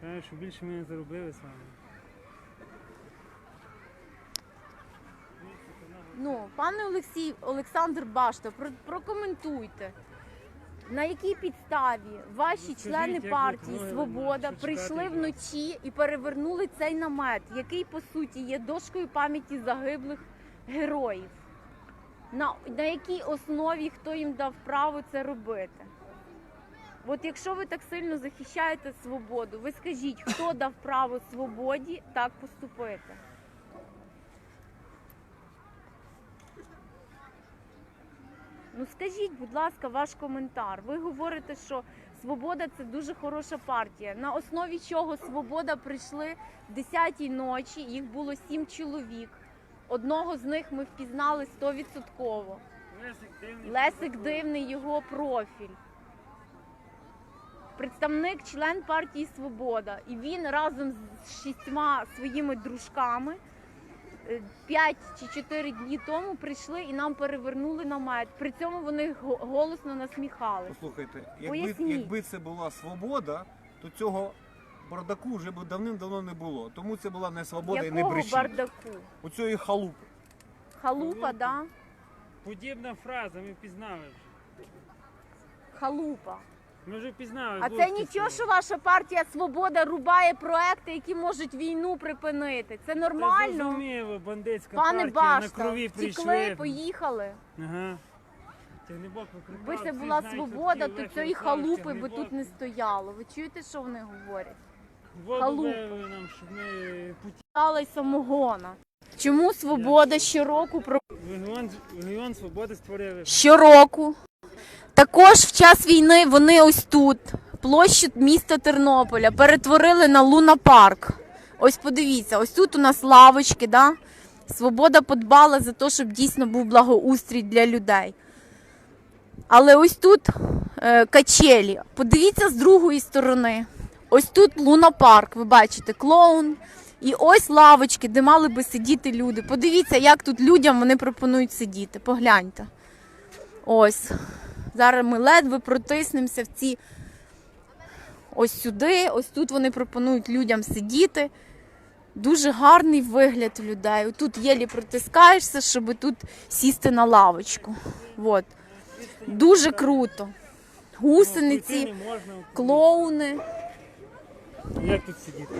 Кажуть, що більше ми не заробили з вами. Ну, пане Олексій, Олександр Башта, про, прокоментуйте. На якій підставі ваші Скажіть, члени як ви партії Свобода прийшли вночі і перевернули цей намет, який по суті є дошкою пам'яті загиблих героїв? На, на якій основі хто їм дав право це робити? От якщо ви так сильно захищаєте свободу, ви скажіть, хто дав право свободі так поступити? Ну скажіть, будь ласка, ваш коментар. Ви говорите, що Свобода це дуже хороша партія. На основі чого Свобода прийшли в 10-й ночі, їх було сім чоловік. Одного з них ми впізнали 100%. Лесик дивний. Лесик дивний його профіль. Представник, член партії Свобода. І він разом з шістьма своїми дружками 5 чи 4 дні тому прийшли і нам перевернули намет. При цьому вони голосно насміхались. Послухайте, якби, Поясніть. якби це була свобода, то цього бардаку вже б давним-давно не було. Тому це була не свобода і не Якого брехня. бардаку? У цієї халупи. Халупа, да? Подібна фраза, ми впізнали вже. Халупа. Ми вже впізнали. А це нічого, що ваша партія Свобода рубає проекти, які можуть війну припинити. Це Та нормально. зрозуміло, бандитська Пане партія на Башта, крові втекли, прийшли. поїхали. Ага. Тягнебок викрикав, Якби це всі була знають, свобода, такий то Лех цієї Ярославович халупи би Тягнебок. тут не стояло. Ви чуєте, що вони говорять? Воду халупи. нам, щоб ми путі. Й самогона. Чому свобода щороку про Легіон, Легіон Свободи створили. щороку? Також в час війни вони ось тут, площу міста Тернополя, перетворили на лунапарк. Ось подивіться, ось тут у нас лавочки, да? Свобода подбала за те, щоб дійсно був благоустрій для людей. Але ось тут е, качелі. Подивіться з другої сторони. Ось тут лунапарк, ви бачите, клоун. І ось лавочки, де мали би сидіти люди. Подивіться, як тут людям вони пропонують сидіти. Погляньте. Ось. Зараз ми ледве протиснемося в ці ось сюди. Ось тут вони пропонують людям сидіти. Дуже гарний вигляд у людей. Тут єлі протискаєшся, щоб тут сісти на лавочку. От. Дуже круто. Ну, Гусениці, можна. клоуни. Як тут сидіти?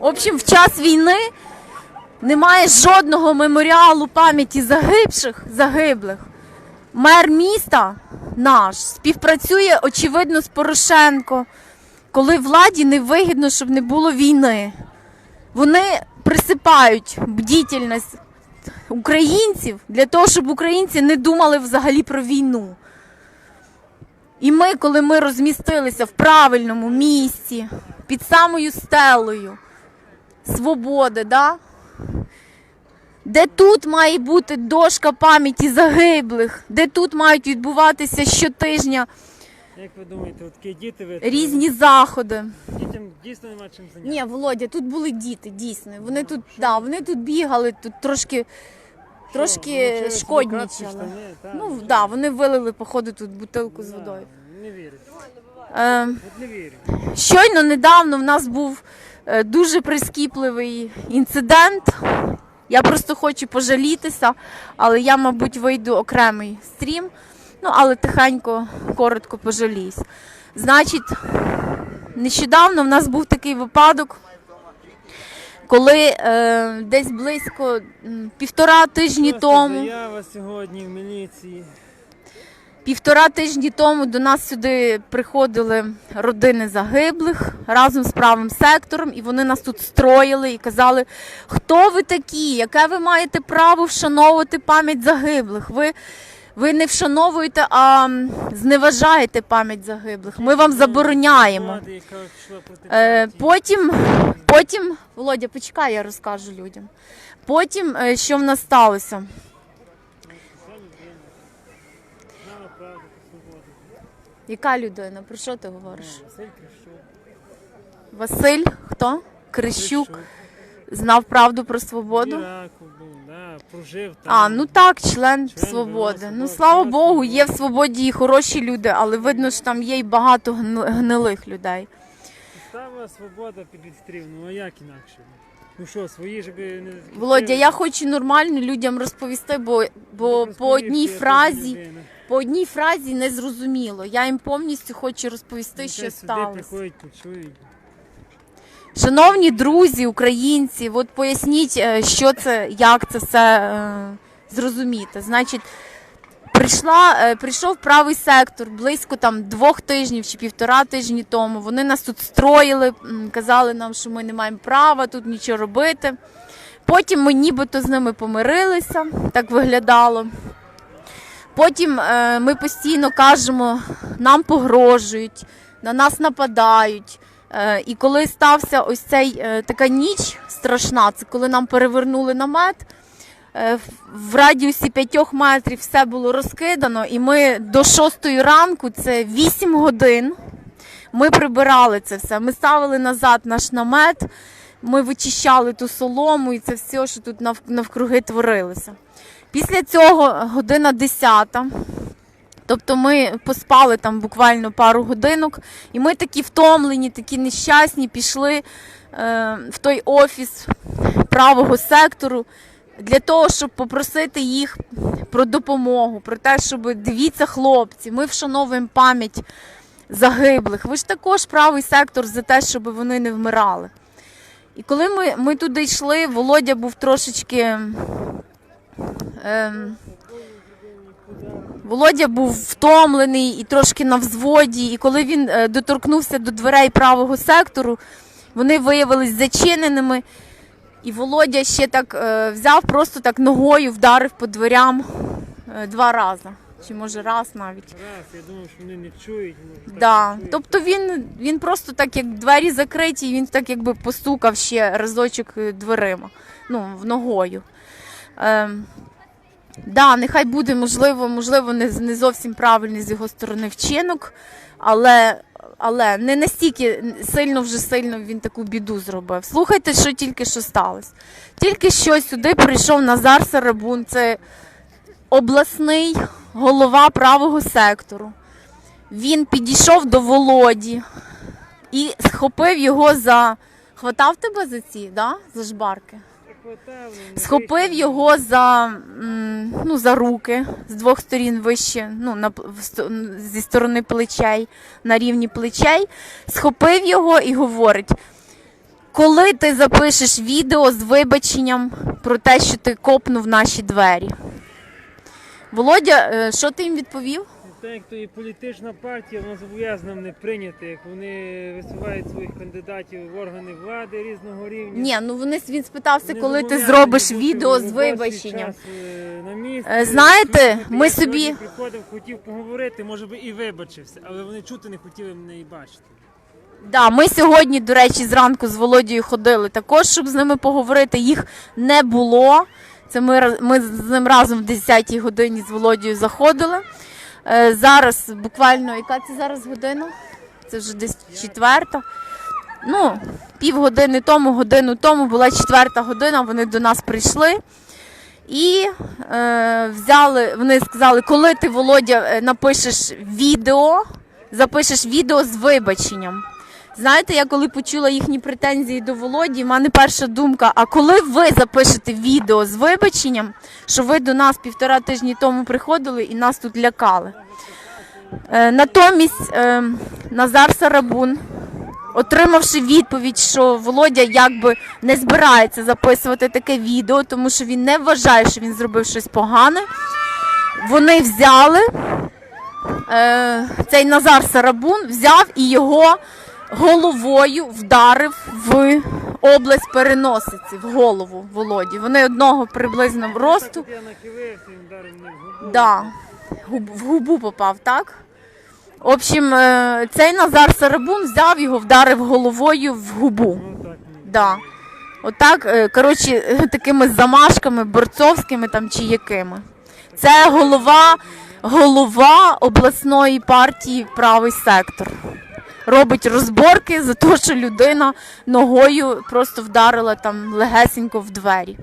В общем, в час війни немає жодного меморіалу пам'яті загибших, загиблих. Мер міста наш співпрацює, очевидно, з Порошенко, коли владі не вигідно, щоб не було війни. Вони присипають бдітельність українців для того, щоб українці не думали взагалі про війну. І ми, коли ми розмістилися в правильному місці, під самою стелею свободи, да? Де тут має бути дошка пам'яті загиблих, де тут мають відбуватися щотижня Як ви думаєте, от такі діти ви різні заходи. дітям дійсно нема чим зайнятися? Ні, Володя, тут були діти, дійсно. Вони тут, да, вони тут бігали, тут трошки, трошки кратці шкоднічали. штани, та, Ну, так, да, вони вилили, походу, тут бутилку з Да, водою. Не вірю. Е, От не вірю. Щойно недавно в нас був е, дуже прискіпливий інцидент. Я просто хочу пожалітися, але я, мабуть, вийду окремий стрім. Ну, але тихенько, коротко пожаліюсь. Значить, нещодавно в нас був такий випадок, коли е, десь близько півтора тижні тому. Заява сьогодні в міліції. Півтора тижні тому до нас сюди приходили родини загиблих разом з правим сектором, і вони нас тут строїли і казали, хто ви такі, яке ви маєте право вшановувати пам'ять загиблих. Ви, ви не вшановуєте, а зневажаєте пам'ять загиблих. Ми вам забороняємо. Е, потім, потім, Володя, почекай, я розкажу людям. Потім, е, що в нас сталося? Вся людина. Знала правду про свободу. Яка людина? Про що ти говориш? Ну, Василь Крищук. Василь, хто? Крищук Крищук. знав правду про свободу. Був, да, прожив там. А, ну так, член Член свободи. Ну слава Богу, є в свободі і хороші люди, але видно, що там є й багато гни- гнилих людей. Стала свобода під відстріл, ну а як інакше? Ну що, свої ж би не Володя, я хочу нормально людям розповісти, бо, бо по одній фразі, по одній фразі не зрозуміло. Я їм повністю хочу розповісти, що сталося. приходять, почують. Шановні друзі, українці, от поясніть, е, що це, як це все е, зрозуміти. Значить, прийшла, е, прийшов правий сектор близько там двох тижнів чи півтора тижні тому. Вони нас тут строїли, казали нам, що ми не маємо права тут нічого робити. Потім ми нібито з ними помирилися, так виглядало. Потім е, ми постійно кажемо, нам погрожують, на нас нападають. Е, і коли стався ось цей е, така ніч страшна, це коли нам перевернули намет. Е, в- радіусі 5 метрів все було розкидано, і ми до 6 ранку, це 8 годин. Ми прибирали це все. Ми ставили назад наш намет, ми вичищали ту солому і це все, що тут навкруги творилося. Після цього година 10. Тобто ми поспали там буквально пару годинок, і ми такі втомлені, такі нещасні, пішли е, в той офіс правого сектору для того, щоб попросити їх про допомогу, про те, щоб дивіться, хлопці, ми вшановуємо пам'ять загиблих. Ви ж також правий сектор за те, щоб вони не вмирали. І коли ми, ми туди йшли, Володя був трошечки. Ем, Володя був втомлений і трошки на взводі. І коли він е, доторкнувся до дверей правого сектору, вони виявились зачиненими. І Володя ще так е, взяв, просто так ногою вдарив по дверям е, два рази. Чи може раз навіть. Раз, я думав, що вони не чують. може, так Да. чують. Тобто він, він просто так, як двері закриті, він так якби постукав ще разочок е, дверима, ну, в ногою. Ем, да, нехай буде, можливо, можливо, не, не зовсім правильний з його сторони вчинок, але, але не настільки сильно вже сильно він таку біду зробив. Слухайте, що тільки що сталося. Тільки що сюди прийшов Назар Сарабун, це обласний голова правого сектору. Він підійшов до Володі і схопив його за. Хватав тебе за ці, да? за жбарки? Схопив його за, ну, за руки з двох сторін вище, ну, на, зі сторони плечей, на рівні плечей. Схопив його і говорить: коли ти запишеш відео з вибаченням про те, що ти копнув наші двері. Володя, е, що ти їм відповів? Так як то і політична партія, вона зобов'язана не прийняти, як вони висувають своїх кандидатів в органи влади різного рівня. Ні, ну вони він спитався, Вони коли ти зобов'язані зробиш бути відео з робочий вибаченням. час, е, на місці, Е, знаєте, слухати. ми Я собі- сьогодні приходив, хотів поговорити, може би і вибачився, але вони чути не хотіли мене і бачити. Да, ми сьогодні, до речі, зранку з Володією ходили також, щоб з ними поговорити. Їх не було. Це ми, раз- ми з ним разом в 10-й годині з Володією заходили. Е, зараз буквально, яка це зараз година? Це вже десь четверта. Ну, півгодини тому, годину тому була четверта година, вони до нас прийшли. І е, взяли, вони сказали, коли ти, Володя, е, напишеш відео, запишеш відео з вибаченням. Знаєте, я коли почула їхні претензії до Володі, в мене перша думка: а коли ви запишете відео з вибаченням, що ви до нас півтора тижні тому приходили і нас тут лякали? Е, натомість е, Назар Сарабун, отримавши відповідь, що Володя якби не збирається записувати таке відео, тому що він не вважає, що він зробив щось погане. Вони взяли е, цей Назар Сарабун взяв і його головою вдарив в область переносиці, в голову Володі. Вони одного приблизно росту. Да, в губу попав, так? В общем, е, цей Назар Сарабун взяв його, вдарив головою в губу. Ну, ну, Да. Отак, е, коротше, е, такими замашками борцовськими там чи якими. Це голова, голова обласної партії правий сектор. Робить розборки за те, що людина ногою просто вдарила там легесенько в двері.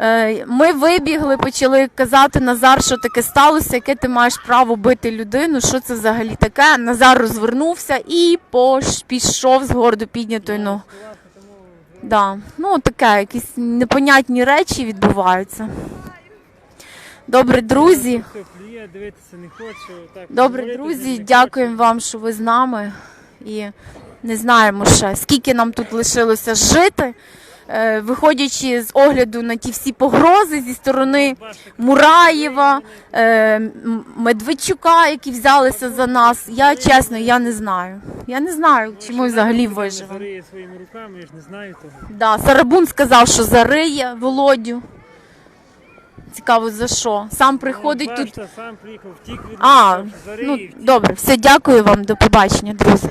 Е, Ми вибігли, почали казати Назар, що таке сталося, яке ти маєш право бити людину, що це взагалі таке. Назар розвернувся і пош, пішов з гордо піднятою ногою. Да. Ну, таке, якісь непонятні речі відбуваються. Добре, друзі. Все дивитися не хочу. Так, Добре, друзі, дякуємо вам, що ви з нами. І не знаємо ще, скільки нам тут лишилося жити. Е, Виходячи з огляду на ті всі погрози зі сторони Мураєва, е, Медведчука, які взялися за нас. Я чесно, я не знаю. Я не знаю, чи ми взагалі виживемо. Зариє своїми руками, я ж не знаю того. Да, Сарабун сказав, що зариє Володю. Цікаво, за що? Сам приходить Ну, тут. бачите, сам приїхав, втік від А, ну і втік. добре, все, дякую вам, до побачення, друзі.